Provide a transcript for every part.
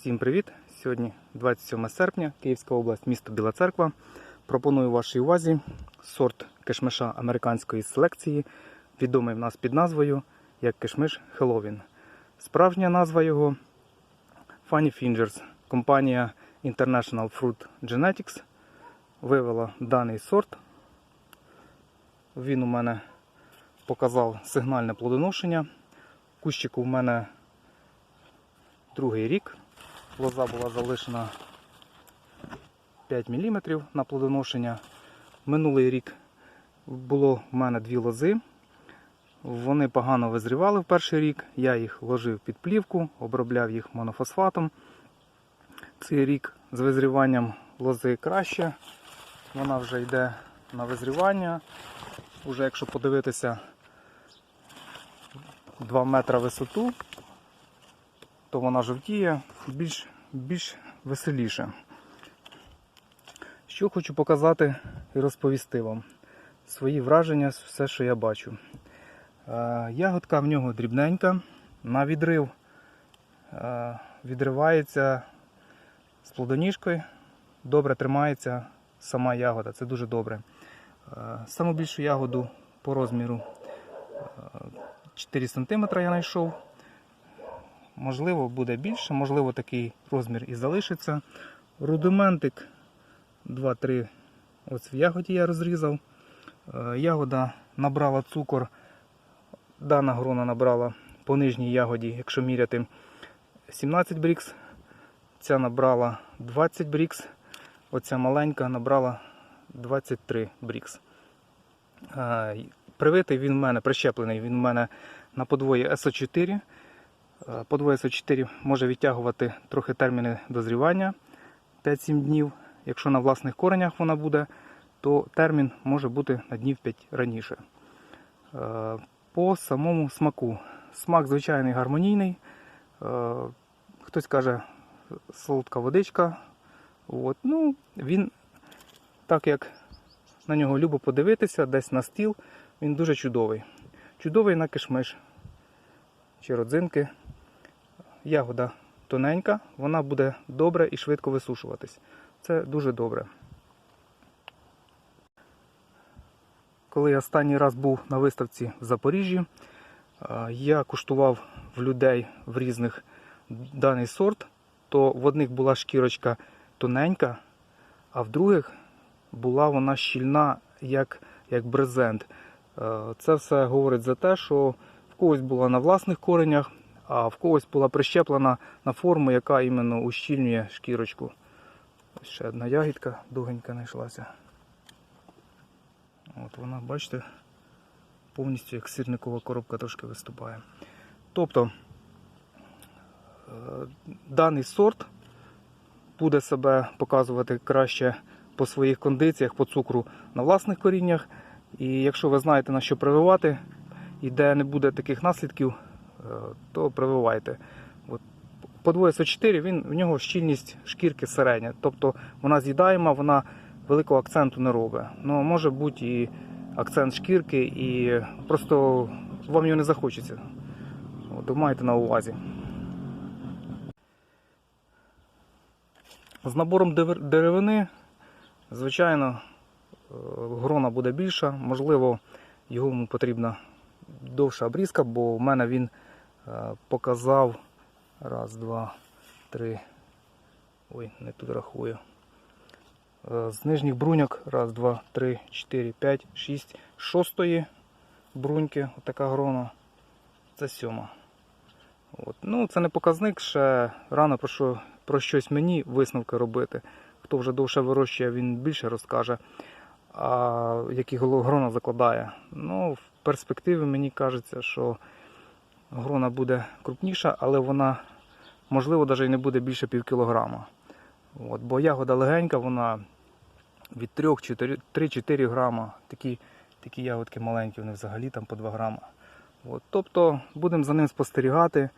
Всім привіт! Сьогодні 27 серпня, Київська область, місто Біла Церква. Пропоную вашій увазі сорт кишмиша американської селекції, відомий в нас під назвою як кишмиш Хеллоуін. Справжня назва його Funny Fingers. Компанія International Fruit Genetics вивела даний сорт. Він у мене показав сигнальне плодоношення. Кущику в мене другий рік. Лоза була залишена 5 мм на плодоношення. Минулий рік було в мене дві лози. Вони погано визрівали в перший рік. Я їх ложив під плівку, обробляв їх монофосфатом. Цей рік з визріванням лози краще. Вона вже йде на визрівання. Уже якщо подивитися 2 метри висоту, то вона жовтіє більш, більш веселіше. Що хочу показати і розповісти вам. Свої враження, все, що я бачу. Е, Ягодка в нього дрібненька, на відрив е, відривається з плодоніжкою, добре тримається сама ягода, це дуже добре. Е, Саму більшу ягоду по розміру е, 4 см я знайшов. Можливо, буде більше, можливо, такий розмір і залишиться. Рудиментик 2-3 ось в ягоді я розрізав. Е, Ягода набрала цукор. Дана грона набрала по нижній ягоді, якщо міряти 17 брікс. Ця набрала 20 брікс. Оця маленька набрала 23 брікс. Е, Привитий він в мене, прищеплений він в мене на подвоє СО4. Е, Подвоє СО4 може відтягувати трохи терміни дозрівання 5-7 днів. Якщо на власних коренях вона буде, то термін може бути на днів 5 раніше. Е, По самому смаку. Смак звичайний гармонійний. Е, Хтось каже солодка водичка. От. Ну, він, так як на нього любо подивитися, десь на стіл, він дуже чудовий. Чудовий на кишмиш чи родзинки. Ягода тоненька, вона буде добре і швидко висушуватись. Це дуже добре. Коли я останній раз був на виставці в Запоріжжі, е, я куштував в людей в різних даний сорт, то в одних була шкірочка тоненька, а в других була вона щільна, як, як брезент. Е, Це все говорить за те, що в когось була на власних коренях, а в когось була прищеплена на форму, яка іменно ущільнює шкірочку. Ось ще одна ягідка дугенька знайшлася. От вона, бачите, повністю як сирникова коробка трошки виступає. Тобто е, даний сорт буде себе показувати краще по своїх кондиціях, по цукру на власних коріннях. І якщо ви знаєте на що прививати, і де не буде таких наслідків, то прививайте. От, Подвоє С4, він, в нього щільність шкірки середня. Тобто вона з'їдаєма, вона великого акценту не робить. Ну, може бути і акцент шкірки, і просто вам його не захочеться. От, майте на увазі. З набором деревини, звичайно, е, грона буде більша, можливо, йому потрібна довша обрізка, бо в мене він е, показав раз, два, три. Ой, не тут рахую. Е, З нижніх бруньок, раз, два, три, чотири, п'ять, шість, шостої бруньки, отака грона. Це сьома. От. Ну, це не показник, ще рано про, що, про щось мені висновки робити. Хто вже довше вирощує, він більше розкаже, а які грона закладає. Ну, в перспективі мені кажеться, що грона буде крупніша, але вона, можливо, навіть не буде більше пів кілограма. От, бо ягода легенька, вона від 3-4 грама. Такі, такі ягодки маленькі, вони взагалі там по 2 грама. От, тобто будемо за ним спостерігати,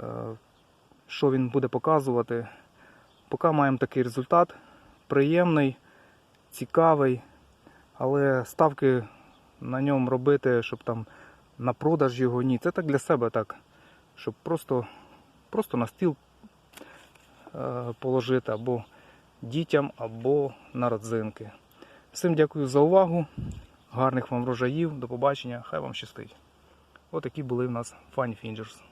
е, що він буде показувати. Поки маємо такий результат. Приємний, цікавий, але ставки на ньому робити, щоб там на продаж його ні. Це так для себе так, щоб просто, просто на стіл е, положити або дітям, або на родзинки. Всім дякую за увагу. Гарних вам врожаїв. До побачення. Хай вам щастить. Отакі були в нас Funny Fingers.